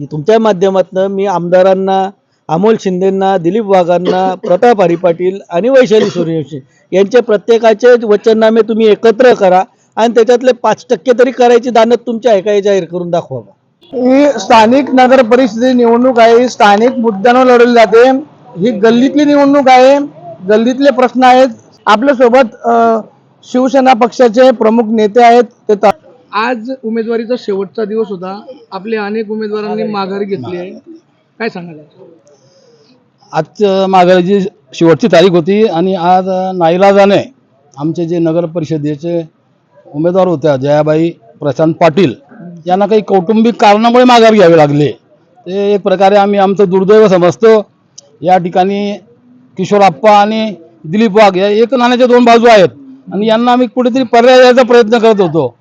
तुमच्या माध्यमातून मी आमदारांना अमोल शिंदेंना दिलीप वाघांना प्रताप हरी पाटील आणि वैशाली सूर्यवंशी यांचे प्रत्येकाचे वचननामे तुम्ही एकत्र करा आणि त्याच्यातले पाच टक्के तरी करायची दानत तुमच्या हे जाहीर करून दाखवा ही स्थानिक नगर परिषदेची निवडणूक आहे. ही स्थानिक मुद्द्यांवर लढवली जाते. ही गल्लीतली निवडणूक आहे. गल्लीतले प्रश्न आहेत. आपल्यासोबत अं, शिवसेना पक्षाचे प्रमुख नेते आहेत. ते ता- आज उमेदवारीचा शेवटचा दिवस होता. आपले अनेक उमेदवारांनी माघार घेतली. आहे. काय सांगाल आज माघारीची शेवटची तारीख होती आणि आज नाईलाजाने आमचे जे नगर परिषदेचे उमेदवार होत्या जयाबाई प्रशांत पाटील यांना काही कौटुंबिक कारणामुळे माघार घ्यावे लागले. ते एक प्रकारे आम्ही आमचं दुर्दैव समजतो. या ठिकाणी किशोरप्पा आणि दिलीप वाघ या एक नाण्याच्या दोन बाजू आहेत. आणि यांना आम्ही कुठेतरी पर्याय द्यायचा प्रयत्न करत होतो.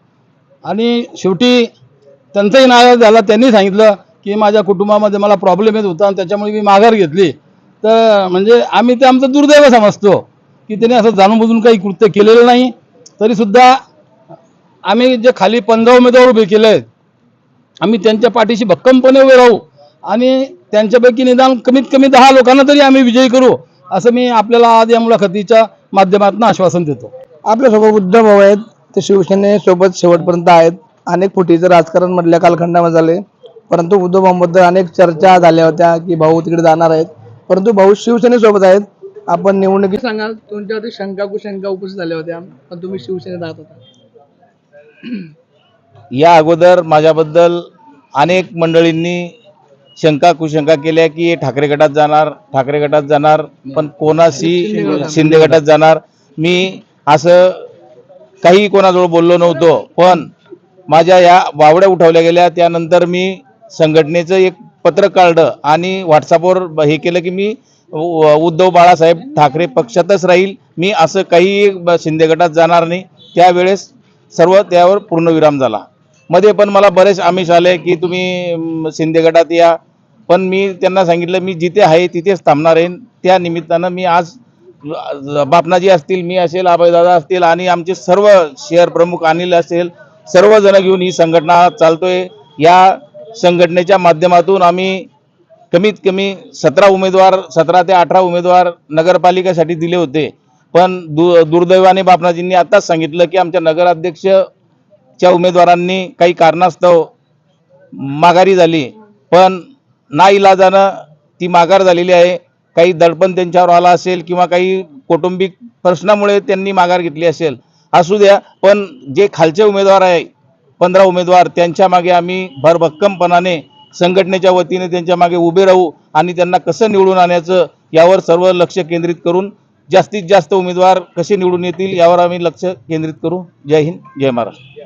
आणि शेवटी त्यांचाही नाराज झाला. त्यांनी सांगितलं की माझ्या कुटुंबामध्ये मला प्रॉब्लेम येत होता आणि त्याच्यामुळे मी माघार घेतली. तर म्हणजे आम्ही ते आमचं दुर्दैव समजतो की त्याने असं जाणून बुजून काही कृत्य केलेलं नाही. तरीसुद्धा आम्ही जे खाली पंधरा उमेदवार उभे केले आहेत आम्ही त्यांच्या पाठीशी भक्कमपणे उभे राहू आणि त्यांच्यापैकी निदान कमीत कमी दहा लोकांना तरी आम्ही विजयी करू असं मी आपल्याला आज या मुलाखतीच्या माध्यमातून आश्वासन देतो. आपल्यासोबत उद्धव भाऊ आहेत. ते शिवसेनेसोबत शेवटपर्यंत आहेत. अनेक फुटीचं राजकारण मधल्या कालखंडामध्ये झाले. परंतु उद्धव भाऊबद्दल अनेक चर्चा झाल्या होत्या की भाऊ तिकडे जाणार आहेत. परंतु भाऊ शिवसेनेसोबत आहेत. आपण निवडणुकीत सांगाल तुमच्यावरती शंका कुशंका उपस्थित झाल्या होत्या. पण तुम्ही शिवसेनेत आहात होता या अगोदर माझ्याबद्दल अनेक मंडळींनी शंका कुशंका केल्या की हे ठाकरे गटात जाणार ठाकरे गटात जाणार पण कोणाशी शिंदे गटात जाणार. मी असं काही कोणाजवळ बोललो नव्हतो पण माझ्या या वावड्या उठवल्या गेल्या. त्यानंतर मी संघटनेचं एक पत्र काढलं आणि व्हॉट्सअपवर हे केलं की मी उद्धव बाळासाहेब ठाकरे पक्षातच राहील. मी असं काही शिंदे गटात जाणार नाही. त्यावेळेस सर्व त्यावर पूर्णविराम झाला. मध्ये पण मला बरेच आमिष आले की तुम्ही शिंदे गटात या. पण मी त्यांना सांगितलं मी जिथे आहे तिथेच थांबणार आहे. त्या निमित्तानं मी आज बापनाजी असतील मी असेल अभयदादा असतील आणि आमचे सर्व शहर प्रमुख अनिल असेल सर्वजण घेऊन ही संघटना चालतोय. या संघटनेच्या माध्यमातून आम्ही कमीत कमी सतरा उमेदवार सतरा ते अठरा उमेदवार नगरपालिकेसाठी दिले होते. पण दु दुर्दैवाने बापनाजींनी आत्ताच सांगितलं की आमच्या नगराध्यक्षच्या उमेदवारांनी काही कारणास्तव माघारी झाली. पण नाईलाजानं ती माघार झालेली आहे. काही दडपण त्यांच्यावर आला असेल किंवा काही कौटुंबिक प्रश्नामुळे त्यांनी माघार घेतली असेल. असू द्या पण जे खालचे उमेदवार आहे पंधरा उमेदवार त्यांच्या मागे आम्ही भरभक्कमपणाने संघटनेच्या वतीने त्यांच्या मागे उभे राहू आणि त्यांना कसं निवडून आणायचं यावर सर्व लक्ष केंद्रित करून जास्तीत जास्त उमेदवार कसे निवडून येतील यावर आम्ही लक्ष केंद्रित करू. जय हिंद जय महाराष्ट्र.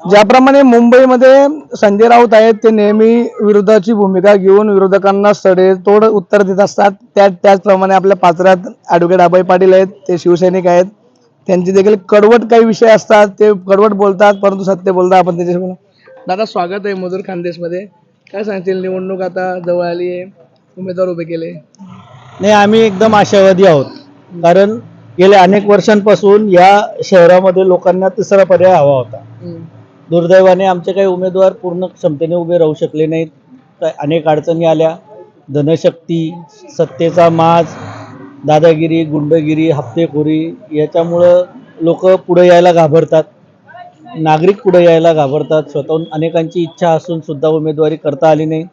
ज्याप्रमाणे मुंबईमध्ये संजय राऊत आहेत ते नेहमी विरोधाची भूमिका घेऊन विरोधकांना सडेतोड उत्तर देत असतात. त्या त्याचप्रमाणे आपल्या पात्रात ॲडव्होकेट अभय पाटील आहेत ते शिवसैनिक आहेत. त्यांचे देखील कडवट काही विषय असतात ते कडवट बोलतात परंतु सत्य बोलतात आपण त्याच्याशी बोलू. दादा स्वागत आहे मधुर खानदेशमध्ये. काय सांगतील निवडणूक आता जवळ आली आहे. उमेदवार उभे केले. नाही आम्ही एकदम आशावादी आहोत. कारण गेल्या अनेक वर्षांपासून या शहरामध्ये लोकांना तिसरा पर्याय हवा होता. दुर्दैवाने आमचे काही उमेदवार पूर्ण क्षमतेने उभे राहू शकले नाहीत. काय अनेक अडचणी आल्या. धनशक्ती सत्तेचा माज दादागिरी गुंडगिरी हप्तेखोरी याच्यामुळं लोक पुढे यायला घाबरतात. नागरिक पुढे यायला घाबरतात. स्वतःहून अनेकांची इच्छा असून सुद्धा उमेदवारी करता आली नाही.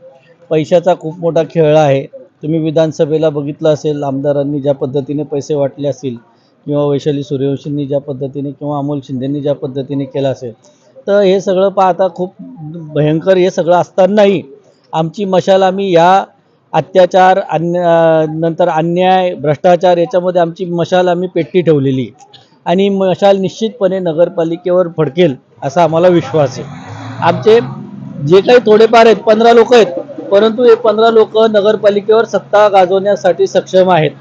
पैशाचा खूप मोठा खेळ आहे. तुम्ही विधानसभेला बघितलं असेल आमदारांनी ज्या पद्धतीने पैसे वाटले असतील किंवा वैशाली सूर्यवंशींनी ज्या पद्धतीने किंवा अमोल शिंदेंनी ज्या पद्धतीने केलं असेल तर हे सगळं पाहता खूप भयंकर हे सगळं असतानाही आमची मशाल आम्ही या अत्याचार अन्य नंतर अन्याय भ्रष्टाचार याच्यामध्ये आमची मशाल आम्ही पेटी ठेवलेली. आणि मशाल निश्चितपणे नगरपालिकेवर फडकेल असा आम्हाला विश्वास आहे. आमचे जे काही थोडेफार आहेत पंधरा लोक आहेत परंतु हे पंधरा लोक नगरपालिकेवर सत्ता गाजवण्यासाठी सक्षम आहेत.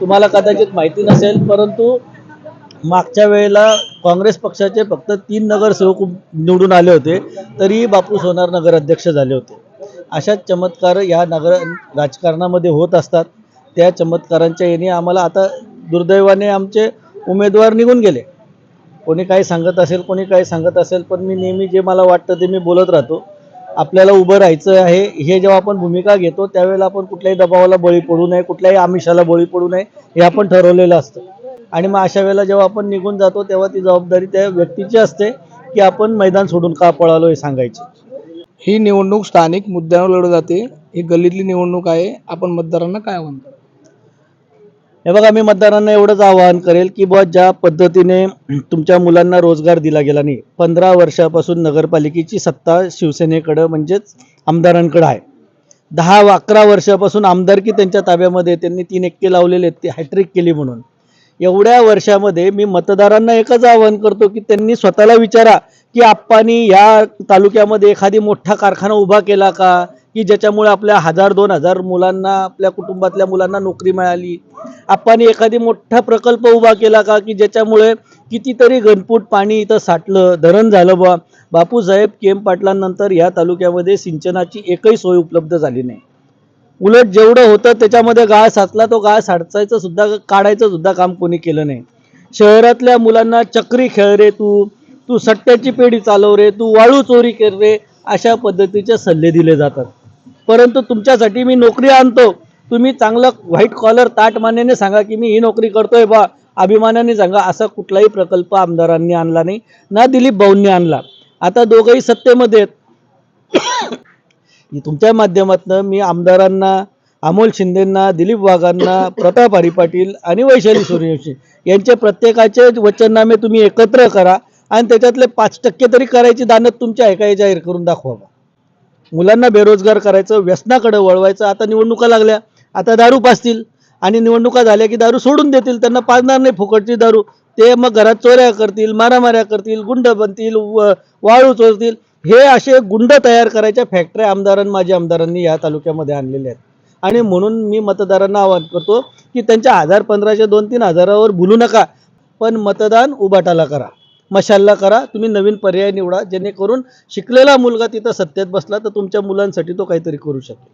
तुम्हाला कदाचित माहिती नसेल परंतु मागच्या वेळेला काँग्रेस पक्षाचे फक्त तीन नगरसेवक निवडून आले होते तरीही बापू सोनार नगराध्यक्ष झाले होते. अशाच चमत्कार या नगर राजकारणामध्ये होत असतात. त्या चमत्कारांच्या येणे आम्हाला आता दुर्दैवाने आमचे उमेदवार निघून गेले. कोणी काही सांगत असेल कोणी काही सांगत असेल पण मी नेहमी जे मला वाटतं ते मी बोलत राहतो. आपल्याला उभं राहायचं आहे हे जेव्हा आपण भूमिका घेतो त्यावेळेला आपण कुठल्याही दबावाला बळी पडू नये कुठल्याही आमिषाला बळी पडू नये हे आपण ठरवलेलं असतं. आणि मग अशा वेळेला जेव्हा आपण निघून जातो तेव्हा ती जबाबदारी त्या व्यक्तीची असते की आपण मैदान सोडून का पळालो हे सांगायची. ही निवडणूक स्थानिक मुद्द्यांवर लढवली जाते. ही गल्लीतली निवडणूक आहे. आपण मतदारांना काय आव्हान हे बघा मी मतदारांना एवढंच आवाहन करेल की बुवा ज्या पद्धतीने तुमच्या मुलांना रोजगार दिला गेला नाही पंधरा वर्षापासून नगरपालिकेची सत्ता शिवसेनेकडं म्हणजेच आमदारांकडं आहे. दहा अकरा वर्षापासून आमदारकी त्यांच्या ताब्यामध्ये त्यांनी तीन एक्के लावलेले आहेत ते हॅट्रिक केली म्हणून. एवढ्या वर्षामध्ये मी मतदारांना एकच आवाहन करतो की त्यांनी स्वतःला विचारा की आप्पानी या तालुक्यामध्ये एखादी मोठा कारखाना उभा केला का? की ज्याच्यामुळे आपल्या हजार दोन हजार मुलांना आपल्या कुटुंबातल्या मुलांना नोकरी मिळाली? आप्पानी एखादी मोठा प्रकल्प उभा केला का? की ज्याच्यामुळे कितीतरी घनपूट पाणी इथं साठलं धरण झालं बा बापूसाहेब केम पाटलांनंतर या तालुक्यामध्ये सिंचनाची एकही सोय उपलब्ध झाली नाही. उलट जेवढं होतं त्याच्यामध्ये गाळ साचला तो गाळ साचायचं सुद्धा काढायचं सुद्धा काम कोणी केलं नाही. शहरातल्या मुलांना चक्री खेळ रे तू तू सट्ट्याची पेढी चालव रे तू वाळू चोरी कर रे अशा पद्धतीचे सल्ले दिले जातात. परंतु तुमच्यासाठी मी नोकरी आणतो. तुम्ही चांगलं व्हाईट कॉलर ताटमान्याने सांगा की मी ही नोकरी करतोय बा. अभिमानाने सांगा असा कुठलाही प्रकल्प आमदारांनी आणला नाही ना दिलीप भाऊंनी आणला. आता दोघंही सत्तेमध्ये आहेत. तुमच्या माध्यमातून मी आमदारांना अमोल शिंदेंना दिलीप वाघांना प्रताप हरी पाटील आणि वैशाली सूर्यवंशी यांचे प्रत्येकाचे वचननामे तुम्ही एकत्र करा. आणि त्याच्यातले पाच टक्के तरी करायची दानत तुमच्या आहे जाहीर करून दाखवावा मुलांना बेरोजगार करायचं व्यसनाकडे वळवायचं. आता निवडणुका लागल्या आता दारू पाजतील. आणि निवडणुका झाल्या की दारू सोडून देतील. त्यांना पाजणार नाही फुकटची दारू. ते मग घरात चोऱ्या करतील मारामाऱ्या करतील गुंड बनतील व- वाळू चोरतील. हे असे गुंड तयार करायच्या फॅक्टऱ्या आमदारां माझ्या आमदारांनी या तालुक्यामध्ये आणलेल्या आहेत. आणि म्हणून मी मतदारांना आवाहन करतो की त्यांच्या हजार पंधराशे दोन तीन हजारावर भुलू नका. पण मतदान उबाटाला करा. मशालला करा तुम्ही नवीन पर्याय निवडा जेणेकरून शिकलेला मुलगा तिथं सत्तेत बसला तर तुमच्या मुलांसाठी तो काहीतरी करू शकेल.